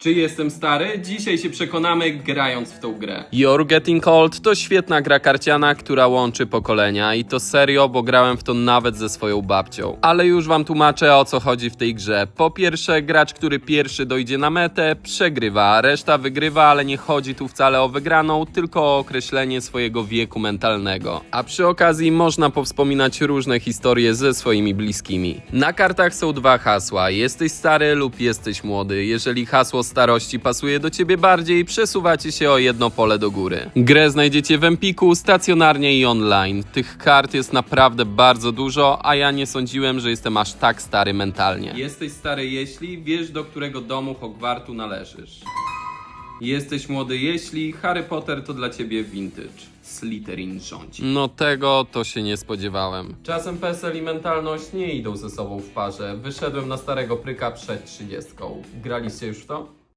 Czy jestem stary? Dzisiaj się przekonamy grając w tą grę. You're Getting Old to świetna gra karciana, która łączy pokolenia i to serio, bo grałem w to nawet ze swoją babcią. Ale już wam tłumaczę o co chodzi w tej grze. Po pierwsze, gracz, który pierwszy dojdzie na metę, przegrywa, reszta wygrywa, ale nie chodzi tu wcale o wygraną, tylko o określenie swojego wieku mentalnego. A przy okazji można powspominać różne historie ze swoimi bliskimi. Na kartach są dwa hasła: jesteś stary lub jesteś młody. Jeżeli hasło starości pasuje do ciebie bardziej, przesuwacie się o jedno pole do góry. Grę znajdziecie w Empiku, stacjonarnie i online. Tych kart jest naprawdę bardzo dużo, a ja nie sądziłem, że jestem aż tak stary mentalnie. Jesteś stary jeśli wiesz do którego domu Hogwartu należysz. Jesteś młody jeśli Harry Potter to dla ciebie vintage. Slytherin rządzi. No tego to się nie spodziewałem. Czasem PESEL i mentalność nie idą ze sobą w parze. Wyszedłem na starego pryka przed trzydziestką. Graliście już w to?